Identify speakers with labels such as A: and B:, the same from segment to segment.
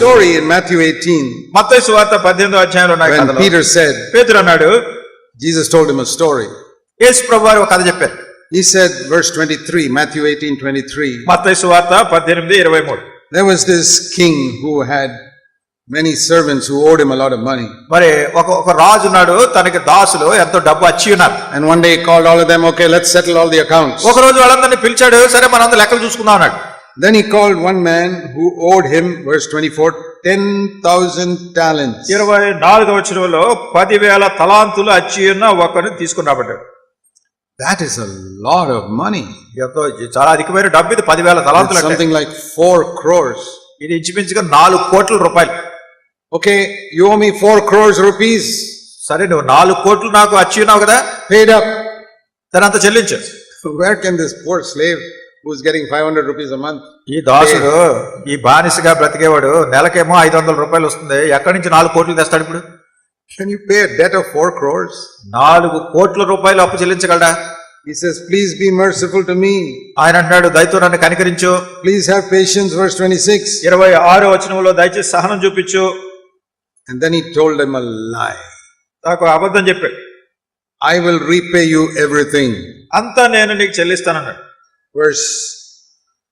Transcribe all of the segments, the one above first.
A: story in Matthew 18
B: మత్తయి సువార్త పద్దెనిమిదో అధ్యాయంలో ఉన్నాయి
A: when
B: కథలో
A: Peter said,
B: పేతురు అన్నాడు
A: Jesus told him a story.
B: యేసు ప్రభు వారు ఒక కథ చెప్పారు
A: He said, verse 23, Matthew 18 23,
B: మత్తయి సువార్త పద్దెనిమిది ఇరవై మూడు
A: there was this king who had many servants who owed him a lot of money.
B: మరి ఒక ఒక రాజు ఉన్నాడు తనకి దాసులు ఎంతో డబ్బు వచ్చి ఉన్నారు
A: And one day he called all of them, okay, let's settle all the accounts.
B: ఒక రోజు వాళ్ళందరినీ పిలిచాడు సరే మనందరం లెక్కలు చూసుకుందాం అన్నాడు
A: Then he called one man who owed him, verse 24, 10,000 talents.
B: ఇరవై నాలుగవ వచనంలో పదివేల తలాంతులు అచ్చి ఉన్న ఒకరిని తీసుకుని రాబడ్డాడు
A: That is a lot of money.
B: ఎంతో చాలా అధికమైన డబ్బు ఇది పదివేల
A: It's
B: తలాంతులు అంటే
A: something like 4 crores.
B: ఇది ఇంచుమించుగా నాలుగు కోట్ల రూపాయలు
A: Okay, you owe me 4 crores rupees.
B: సరే నువ్వు నాలుగు కోట్లు నాకు వచ్చి ఉన్నావు కదా
A: Paid up.
B: దాని అంత చెల్లించు
A: Where can this poor slave who's getting five hundred rupees month
B: ఈ దాసుడు ఈ బానిసగా బ్రతికేవాడు నెలకేమో ఐదు వందల రూపాయలు వస్తుంది. ఎక్కడి నుంచి నాలుగు కోట్లు తెస్తాడు ఇప్పుడు?
A: Can you pay debt of four crores
B: నాలుగు కోట్ల రూపాయలు అప్పు చెల్లించగలడా?
A: He says, please be merciful to me.
B: ఆయన అన్నాడు దయతో నన్ను కనికరించు.
A: Please have patience verse twenty six
B: ఇరవై ఆరు వచనంలో దయచేసి సహనం చూపించు.
A: And then he told em a lie
B: నాకు అబద్ధం చెప్పాడు.
A: I will repay you everything
B: అంతా నేను నీకు చెల్లిస్తాను అన్నాడు
A: Verse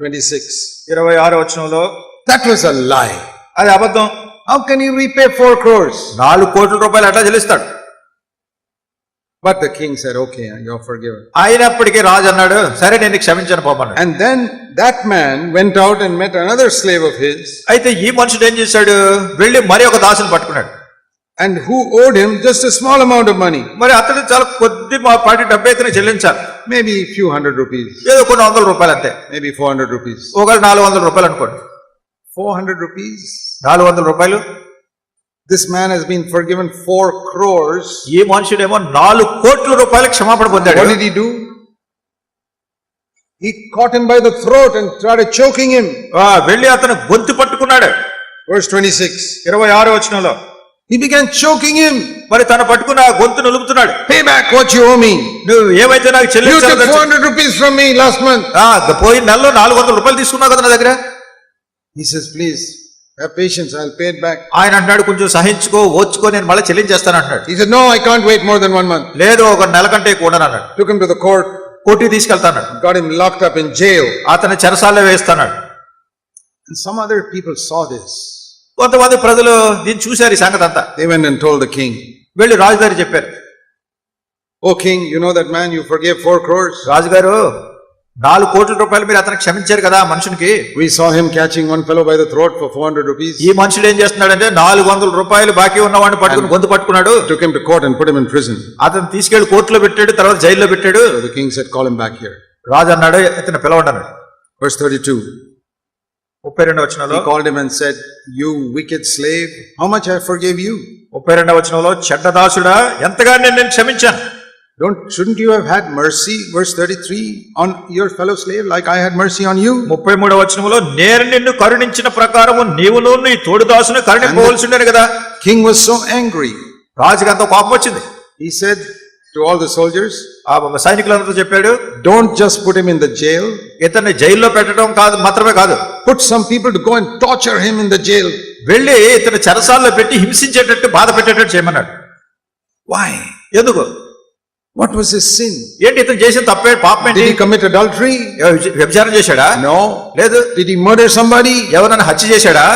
A: 26.
B: ఇరవై ఆరో వచనంలో
A: That was a lie.
B: అది అబద్ధం
A: How can you repay 4 crores?
B: నాలుగు కోట్ల రూపాయలు అట్లా చెల్లిస్తాడు
A: But the king said, Okay, you're forgiven.
B: అయినప్పటికీ రాజు అన్నాడు సరే నేను క్షమించను పోమన్నాడు
A: And then that man went out and met another slave of his,
B: అయితే ఈ మనుషుడు ఏం చేశాడు వెళ్ళి మరి ఒక దాసుని పట్టుకున్నాడు
A: and who owed him just a small amount of money,
B: మరి అతడు చాలా కొద్ది పాటి డబ్బు అయితేనే చెల్లించాలి.
A: మేబీ ఫ్యూ హండ్రెడ్ రూపీస్
B: ఏదో కొన్ని వందల రూపాయలు అంతే.
A: మేబీ ఫోర్ హండ్రెడ్
B: రూపీస్ ఒక నాలుగు వందల రూపాయలు అనుకోండి.
A: ఫోర్ హండ్రెడ్ రూపీస్
B: నాలుగు వందల రూపాయలు?
A: This man has been forgiven four crores
B: ఏ మనుషుడేమో నాలుగు కోట్ల రూపాయలు క్షమాపణ పొందాడు.
A: Only the do he caught him by the throat and tried choking him
B: ఆ వెళ్ళి అతను గొంతు పట్టుకున్నాడు.
A: వర్స్ 26
B: 26 వచనంలో.
A: He began choking him.
B: మరి తను పట్టుకున్న ఆ గొంతు నులుపుతున్నాడు
A: Pay back what you owe me.
B: నువ్వు ఏమైతే నాకు
A: You took
B: చెల్లించాలి
A: 400 rupees from me last month.
B: పోయిన నెలలో నాలుగు వందల రూపాయలు తీసుకున్నావు కదా నా దగ్గర
A: He says, please, have patience. I'll pay it back.
B: ఆయన అంటున్నాడు కొంచెం సహించుకో ఓర్చుకో నేను మళ్ళీ చెల్లించేస్తాను అంటున్నాడు
A: He said, no, I can't wait more than one month.
B: లేదు ఒక నెల కంటే కూడా అన్నాడు
A: Took him to the court,
B: కోర్టుకి తీసుకెళ్తాడు
A: got him locked up in jail.
B: అతని చెరసాల్లో వేస్తాడు
A: And some other people saw this.
B: కొంతమంది ప్రజలు దీన్ని చూశారు ఈ సంగతి అంతా.
A: కింగ్
B: వెళ్ళి రాజుగారి చెప్పారు.
A: ఓ king you know that man you forgave four crores
B: రాజుగారు నాలుగు కోట్ల రూపాయలు మీరు అతను క్షమించారు కదా మనుషునికి.
A: We saw him catching one fellow by the throat for 400 rupees
B: ఈ మనుషుడు ఏం చేస్తున్నాడు అంటే 400 రూపాయలు బాకీ ఉన్నవాడిని పట్టుకుని పట్టుకొని గొంతు పట్టుకున్నాడు.
A: Took court put him prison
B: అతను తీసుకెళ్ళి కోర్టులో పెట్టాడు తర్వాత జైల్లో పెట్టాడు.
A: కింగ్ సెట్ కాల్ బ్యాక్
B: రాజు అన్నాడు ఇతను పిలవడన్నాడు
A: వర్స్ 32
B: ముప్పై రెండవ వచనంలో
A: called him and wicked slave how much I forgive you
B: ముప్పై రెండవ వచనంలో చెడ్డ ఎంతగా నేను నేను క్షమించాను?
A: Don't shouldn't you have had mercy verse 33 on your fellow slave like I had mercy on you
B: 33వ వచనంలో నేను కరుణించిన ప్రకారము నీవు నన్ను దాసుని కరుణించవలసి ఉండేను కదా.
A: కింగ్ వాస్ సో యాంగ్రీ
B: రాజుకి అంత కోపం వచ్చింది.
A: He said to all the soldiers,
B: ఆ సైనికులందరూ చెప్పాడు
A: Don't just put him in the jail,
B: ఇతన్ని జైల్లో పెట్టడం కాదు మాత్రమే కాదు
A: put some people to go and torture him in the jail.
B: వెళ్ళి ఇతను చెరసాల్లో పెట్టి హింసించేటట్టు బాధ పెట్టేటట్టు చేయమన్నాడు
A: Why?
B: ఎందుకు
A: What was his sin?
B: ఏంటి ఇతను చేసిన తప్పే పాపం ఏంటి
A: he commit adultery?
B: వ్యభిచారం చేశాడా
A: No.
B: లేదు
A: Did he murder somebody?
B: ఎవరైనా హత్య చేశాడా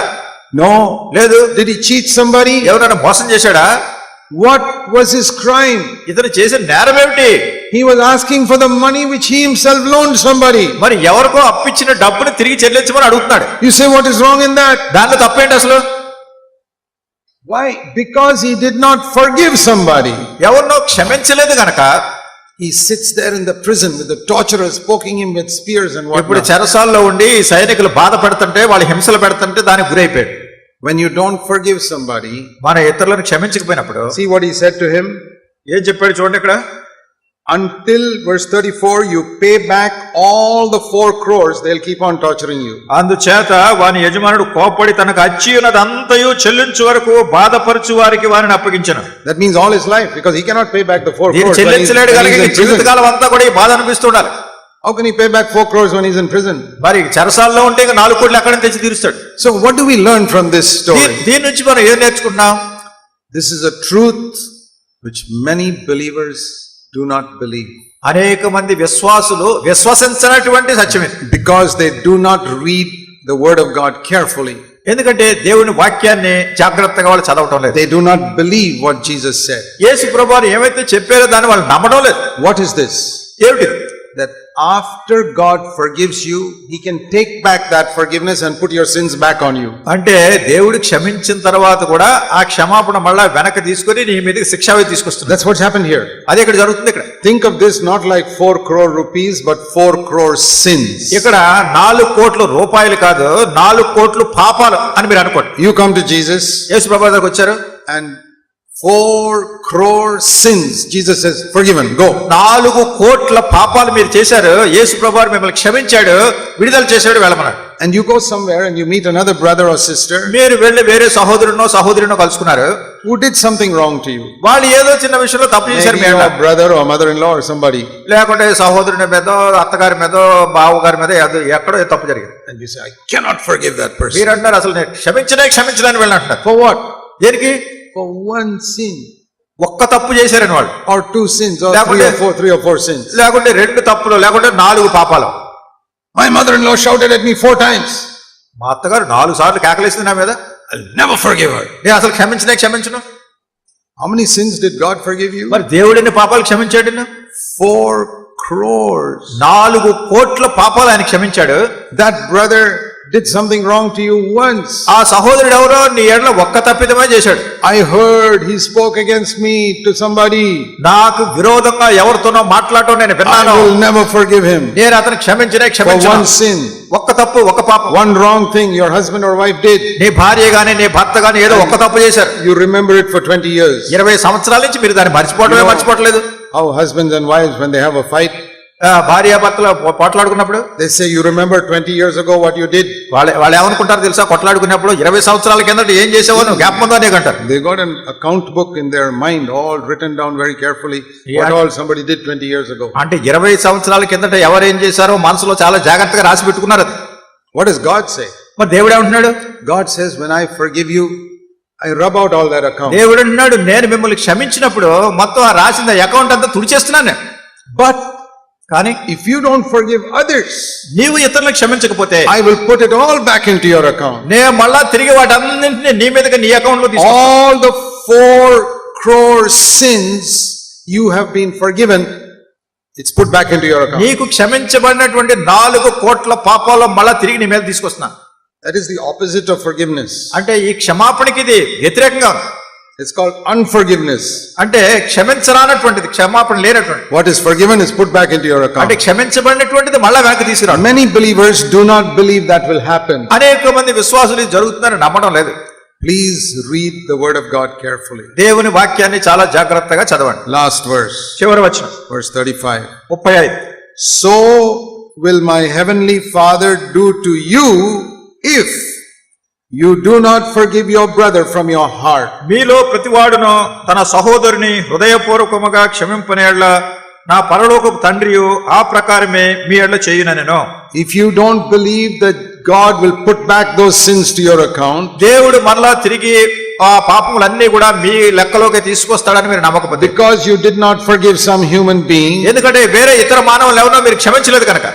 A: No.
B: లేదు
A: Did he cheat somebody?
B: ఎవరైనా మోసం చేశాడా
A: What was his crime?
B: ఇతను చేసిన నేరం ఏమిటి
A: He was asking for the money which he himself loaned somebody.
B: మరి ఎవరికో అప్పిచ్చిన డబ్బుని తిరిగి చెల్లించమని అడుగుతున్నాడు
A: You say, what is wrong in that?
B: దాంట్లో తప్పేంటి అసలు
A: Why? Because he did not forgive somebody.
B: ఎవరినో క్షమించలేదు గనక
A: He sits there in the prison with the torturers poking him with spears and
B: ఇప్పుడు
A: whatnot.
B: చెరసాల్లో ఉండి సైనికులు బాధ పెడుతుంటే వాళ్ళు హింసలు పెడుతుంటే దానికి గురైపోయాడు
A: When you don't forgive somebody,
B: మన ఇతరులను క్షమించకపోయినప్పుడు
A: see what he said to him?
B: ఏం చెప్పాడు చూడండి ఇక్కడ
A: Until verse 34, you pay back all the four crores, they'll keep on torturing you.
B: అందుచేత వాని యజమానుడు కోపడి తనకు అచ్చి ఉన్నదంతయు చెల్లించు వరకు బాధపరచు వారికి వారిని అప్పగించను
A: That means all his life, because he cannot pay back the four
B: దీన్ని
A: crores. when he's-
B: చెల్లించలేడు
A: when
B: కనుక
A: he's
B: ఈ
A: in prison.
B: జీవితకాలం అంతా కూడా ఈ బాధ అనిపిస్తుండాలి
A: How can he pay back four crores when he's in prison?
B: మరి చెరసాల్లో ఉంటే ఇంకా నాలుగు కోట్లు ఎక్కడ నుంచి తెచ్చి తీరుస్తాడు
A: So what do we learn from this
B: దీ-
A: story?
B: దీని నుంచి మనం ఏం నేర్చుకుంటున్నాం
A: This is a truth which many believers do not believe
B: అనేక మంది విశ్వాసులు విశ్వసించినటువంటి సత్యం ఇది
A: because they do not read the word of God carefully.
B: ఎందుకంటే దేవుని వాక్యాన్ని జాగ్రత్తగా వాళ్ళు చదవటం లేదు
A: They do not believe what Jesus said.
B: యేసు ప్రభు ఏమైతే చెప్పారో దాన్ని వాళ్ళు నమ్మడం లేదు
A: What is this?
B: ఏమిటి
A: That after God forgives you, He can take back that forgiveness and put your sins back on you.
B: అంటే దేవుడు క్షమించిన తర్వాత కూడా ఆ క్షమాపణ మళ్ళా వెనక్కి తీసుకొని నీ మీదకి శిక్షావి తీసుకొస్తుంది
A: That's what's happened here.
B: అదే ఇక్కడ జరుగుతుంది ఇక్కడ
A: Think of this not like four crore rupees, but four crore sins.
B: ఇక్కడ నాలుగు కోట్ల రూపాయలు కాదు నాలుగు కోట్లు పాపాలు అని మీరు అనుకోండి
A: You come to Jesus
B: యేసు ప్రభు దగ్గరకు వచ్చారు
A: and four crore sins. Jesus says, forgiven, go.
B: నాలుగు కోట్ల పాపాలు మీరు చేశారు యేసు ప్రభు మిమ్మల్ని క్షమించాడు విడుదల చేశాడు వెళ్ళమన్నాడు
A: And you go somewhere and you meet another brother or sister
B: మీరు వెళ్ళి వేరే సహోదరునో సహోదరినో కలుసుకున్నారు
A: who did something wrong to you.
B: వాళ్ళు ఏదో చిన్న విషయంలో తప్పు చేశారు మీ
A: your
B: అన్న.
A: brother or mother-in-law or somebody.
B: లేకుంటే సహోదరుని మీదో అత్తగారి మీదో బావగారి మీద ఎక్కడో తప్పు జరిగింది
A: And you say, I cannot forgive that person.
B: మీరు అంటారు అసలు నేను క్షమించనే క్షమించడానికి వెళ్ళంటున్నారు
A: For what?
B: దేనికి
A: ఫర్ వన్ సీన్
B: ఒక్క తప్పు చేశారని వాళ్ళు.
A: Or two sins or three four three
B: లేకుంటే రెండు తప్పులు లేకుంటే నాలుగు పాపాలు.
A: My mother in law shouted at me four times
B: మా అత్తగారు నాలుగు సార్లు కేకలిస్తుంది నా మీద.
A: నెవర్ ఫర్
B: నేను అసలు క్షమించిన క్షమించిన?
A: How many sins did God forgive you
B: మరి దేవుడు పాపాలు క్షమించాడు
A: ఫోర్ క్రోర్
B: నాలుగు కోట్ల పాపాలు ఆయన క్షమించాడు.
A: That brother did something wrong to you once.
B: ఆ సహోదరుడు ఎవరో నీ ఎడల ఒక్క తప్పిదమే చేశాడు
A: I heard he spoke against me to somebody.
B: నాకు విరోధంగా ఎవరితోనో మాట్లాడటం నేను
A: I
B: విన్నాను
A: will never forgive him.
B: నేను అతను క్షమించనే
A: For
B: క్షమించను
A: one sin,
B: ఒక్క తప్పు ఒక్క పాపం
A: one wrong thing your husband or wife did.
B: నీ భార్య గాని నీ భర్త గాని ఏదో ఒక్క తప్పు చేశారు
A: You remember it for 20 years.
B: ఇరవై సంవత్సరాల నుంచి మీరు దాన్ని మర్చిపోవడమే మర్చిపోవట్లేదు
A: How husbands and wives, when they have a fight,
B: ఆ, భార్య భర్తలు పోట్లాడుకున్నప్పుడు
A: they say, You remember 20 years ago what you did?
B: వాళ్ళు వాళ్ళు ఏమనుకుంటారు తెలుసా కొట్లాడుకున్నప్పుడు ఇరవై సంవత్సరాల కిందట ఏం చేసావో నువ్వు జ్ఞాపకం ఉందా నీకు అంటారు
A: They got an account book in their mind, all written down very carefully, what
B: Yeah.
A: all somebody did 20 years ago.
B: అంటే ఇరవై సంవత్సరాల కిందట ఎవరు ఏం చేశారో మనసులో చాలా జాగ్రత్తగా రాసి పెట్టుకున్నారు అది
A: What does God say?
B: మరి దేవుడు ఏమంటున్నాడు
A: God says, When I forgive you, I rub out all that account.
B: దేవుడు అంటున్నాడు నేను మిమ్మల్ని క్షమించినప్పుడు మొత్తం ఆ రాసిన అకౌంట్ అంతా తుడిచేస్తున్నాను నేను. కానీ
A: if you don't forgive others
B: నీవు ఇతరులకు క్షమించకపోతే
A: I will put it all back into your account
B: నేను మళ్ళా తిరిగి వాటి అన్నింటినీ నీ మీద నీ అకౌంట్లో
A: all the four crore sins you have been forgiven it's put back into your account
B: నీకు క్షమించబడినటువంటి నాలుగు కోట్ల పాపాలు మళ్ళా తిరిగి నీ మీద తీసుకొస్తున్నా.
A: That is the opposite of forgiveness
B: అంటే ఈ క్షమాపణకి ఇది వ్యతిరేకంగా ఉంది
A: It's called unforgiveness.
B: అంటే క్షమించరానటువంటిది క్షమాపణ లేనటువంటి
A: What is forgiven is put back into your
B: అంటే
A: account.
B: క్షమించబడినటువంటిది మళ్ళా వెనక్కి తీసుకురాడు
A: Many believers do not believe that will happen.
B: అనేక మంది విశ్వాసులు ఇది జరుగుతుందని నమ్మడం లేదు
A: Please read the word of God carefully.
B: దేవుని వాక్యాన్ని చాలా జాగ్రత్తగా చదవండి
A: Last verse,
B: చివరి వచ్చిన
A: verse 35.
B: ముప్పై ఐదు
A: So will my heavenly Father do to you you do not forgive your brother from your heart
B: మీలో ప్రతివాడును తన సహోదరుని హృదయపూర్వకముగా క్షమింపనేళ్ళ నా పరలోక తండ్రి ఆ ప్రకారమే మీ ఎడ్ల చేయున నేను
A: if you don't believe the God will put back those sins to your account
B: దేవుడు మరలా తిరిగి ఆ పాపములన్నీ కూడా మీ లెక్కలోకి తీసుకొస్తాడని మీరు నమ్మకం
A: because you did not forgive some human being
B: ఎందుకంటే వేరే ఇతర మానవులు ఎవరినో మీరు క్షమించలేదు కనుక.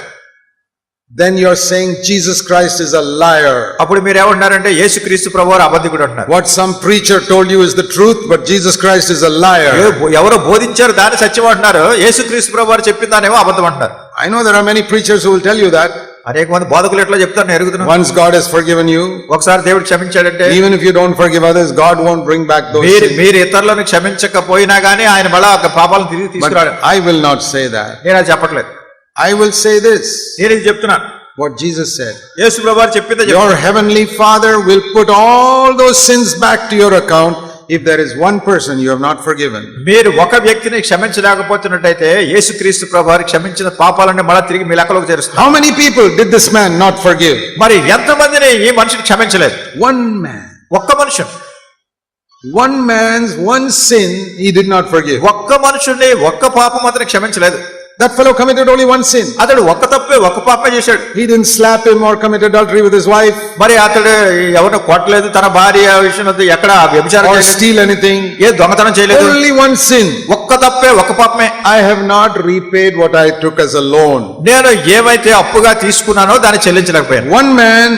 A: Then you're saying Jesus Christ is a liar.
B: అప్పుడు మీరు ఏమంటున్నారంటే యేసుక్రీస్తు ప్రభు వారు అబద్ధికుడు అంటున్నారు
A: What some preacher told you is the truth, but Jesus Christ is a liar.
B: ఏ- ఎవరో బోధించారు దాన్ని సత్యం అంటున్నారు యేసుక్రీస్తు ప్రభు వారు చెప్పిన దానేమో అబద్ధం అంటున్నారు
A: I know there are many preachers who will tell you that.
B: అనేక మంది బోధకులు ఎట్లా చెప్తారు నేను ఎరుగుతున్నాను
A: Once God has forgiven you,
B: ఒకసారి దేవుడు క్షమించాడంటే
A: even if you don't forgive others, God won't bring back those
B: మీరు. మీరు ఇతరులను క్షమించకపోయినా గానీ ఆయన మళ్ళా పాపాలను తిరిగి తీసుకురాడు
A: I will not say that.
B: నేను చెప్పట్లేదు
A: I will say this,
B: నేను ఇది చెప్తున్నాను
A: what Jesus said.
B: యేసు ప్రభు వారు చెప్పిందే చెప్తున్నాను.
A: Your heavenly Father will put all those sins back to your account if there is one person you have not forgiven.
B: మీరు ఒక వ్యక్తిని క్షమించలేకపోతున్నట్టయితే యేసుక్రీస్తు ప్రభు వారు క్షమించిన పాపాలన్నీ మళ్ళా తిరిగి మీ లెక్కలోకి చేరుస్తారు
A: How many people did this man not forgive?
B: మరి ఎంతమందిని ఈ మనిషిని క్షమించలేదు
A: One man.
B: ఒక్క మనుషుడు
A: One man's one sin he did not forgive.
B: ఒక్క మనుషుడిని ఒక్క పాపం అతను క్షమించలేదు
A: That fellow committed only one sin.
B: అతడు ఒక్క తప్పే ఒక్క పాపే చేశాడు
A: He didn't slap him or commit adultery with his wife
B: మరి అతడు ఎవరిని కొట్టలేదు తన భార్య విషయం ఎక్కడ వ్యభిచారం
A: or
B: చేయలేదు.
A: steal anything.
B: ఏ దొంగతనం చేయలేదు
A: Only one sin.
B: ఒక్క తప్పే ఒక్క పాపమే
A: I have not repaid what I took as a loan.
B: నేను ఏమైతే అప్పుగా తీసుకున్నానో దాన్ని చెల్లించలేకపోయాను
A: One man,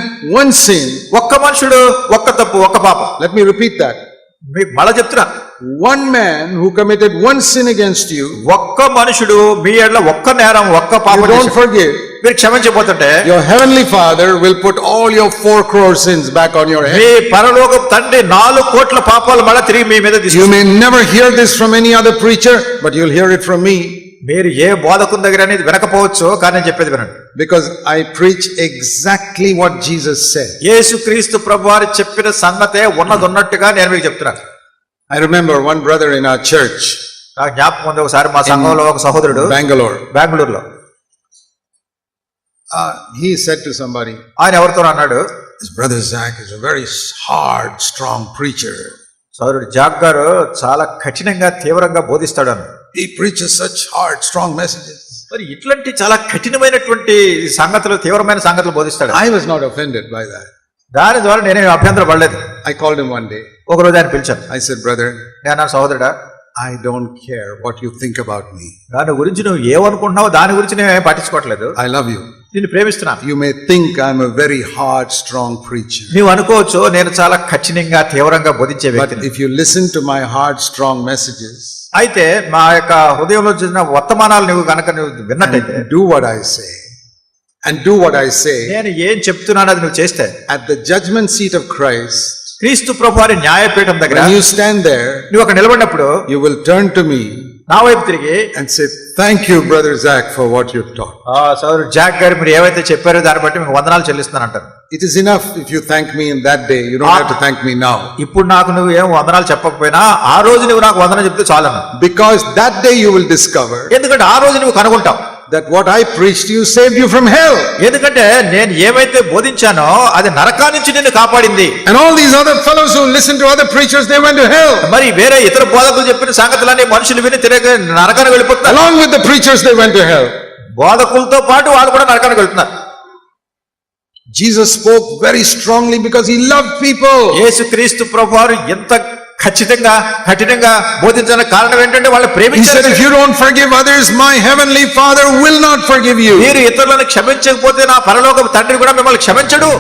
A: one sin.
B: ఒక్క మనుషుడు ఒక్క తప్పు ఒక్క పాపం
A: Let me repeat that.
B: మీకు మళ్ళా చెప్తున్నా
A: one man who committed one sin against you.
B: ఒక్క మనుషుడు మీ ఎడ్ల ఒక్క నేరం ఒక్క పాపం డోంట్
A: ఫర్గివ్
B: మీరు క్షమించిపోతుంటే
A: your heavenly father will put all your four crore sins back on your head
B: మీ పరలోక తండ్రి నాలుగు కోట్ల పాపాలు మళ్ళా తిరిగి మీ మీద
A: you may never hear this from any other preacher but you will hear it from me
B: మీరు ఏ బోధకుని దగ్గర అనేది వినకపోవచ్చు కానీ నేను చెప్పేది వినండి.
A: Because I preach exactly what Jesus say
B: Yesu Kristu ప్రభు చెప్పిన సంగతే ఉన్నది ఉన్నట్టుగా నేను మీకు చెప్తున్నాను.
A: I remember one brother in our church,
B: నాకు జ్ఞాపకం ఉంది ఒకసారి మా సంఘంలో ఒక సహోదరుడు
A: Bangalore.
B: బెంగళూరులో
A: Uh, he said to somebody,
B: ఆయన ఎవరితో అన్నాడు
A: This brother Zach is a very hard, strong preacher.
B: సోదరుడు జాగ్ గారు చాలా కఠినంగా తీవ్రంగా బోధిస్తాడు అని
A: He preaches such hard, strong messages.
B: మరి ఇట్లాంటి చాలా కఠినమైనటువంటి సంగతులు తీవ్రమైన సంగతులు బోధిస్తాడు
A: I was not offended by that.
B: దాని ద్వారా నేనేం అభ్యంతరం పడలేదు
A: I called him one day.
B: ఒకరోజు ఆయన పిలిచారు
A: ఐ సెడ్ బ్రదర్
B: నేను సహోదరుడా
A: I don't care what you think about me
B: దాని గురించి నువ్వు ఏమనుకుంటున్నావు దాని గురించి నేను పట్టించుకోవట్లేదు.
A: ఐ లవ్ యూ
B: నిన్ను ప్రేమిస్తున్నా.
A: You may think I'm very hard strong preach
B: నువ్వు అనుకోవచ్చు నేను చాలా ఖచ్చితంగా తీవ్రంగా బోధించే వ్యక్తి
A: if you listen to my hard strong messages
B: అయితే మా యొక్క హృదయంలో చూసిన వర్తమానాలు నువ్వు కనుక నువ్వు విన్నట్టయితే
A: do what I say and do what I say
B: నేను ఏం చెప్తున్నాను అది నువ్వు చేస్తే
A: at the judgment seat of Christ
B: Kristu ప్రభు వారి న్యాయపీఠం దగ్గర
A: you stand there,
B: నువ్వు అక్కడ నిలబడినప్పుడు
A: you will turn to me
B: నా వైపు తిరిగి
A: and say, Thank you, Brother Zach, for what you've taught.
B: "ఆ, సోదరుడు జాక్ గారు మీరు ఏవైతే చెప్పారో దాన్ని బట్టి మీకు వందనాలు చెల్లిస్తున్నాను అంటారు
A: It is enough if you thank me in that day. You don't have to thank me now.
B: ఇప్పుడు నాకు నువ్వు ఏం వందనాలు చెప్పకపోయినా ఆ రోజు నువ్వు నాకు వందనం చెప్తే చాలన్నా
A: Because that day you will discover
B: ఎందుకంటే ఆ రోజు నువ్వు కనుగొంటావు
A: that what I preach you save you from hell
B: ఎందుకంటే నేను ఏమైతే బోధించానో అది నరకా నుంచి నిన్ను కాపాడింది.
A: And all these other fellows who listen to other preachers they went to hell
B: మరి వేరే ఇతర బోధకులు చెప్పిన సంగతులన్నీ మనుషులు విని తిరగ నరకానికి వెళ్ళిపోతారు
A: along with the preachers they went to hell
B: బోధకులతో పాటు వాళ్ళు కూడా నరకానికి వెళ్తున్నారు.
A: Jesus spoke very strongly because he love
B: Yesu Kristu ప్రభువారు ఎంత ఖచ్చితంగా కఠినంగా బోధించడానికి కారణం ఏంటంటే వాళ్ళు ప్రేమించారు
A: you don't forgive others, my heavenly Father will not forgive you.
B: మీరు ఇతరులను క్షమించకపోతే నా పరలోక తండ్రి కూడా మిమ్మల్ని క్షమించడు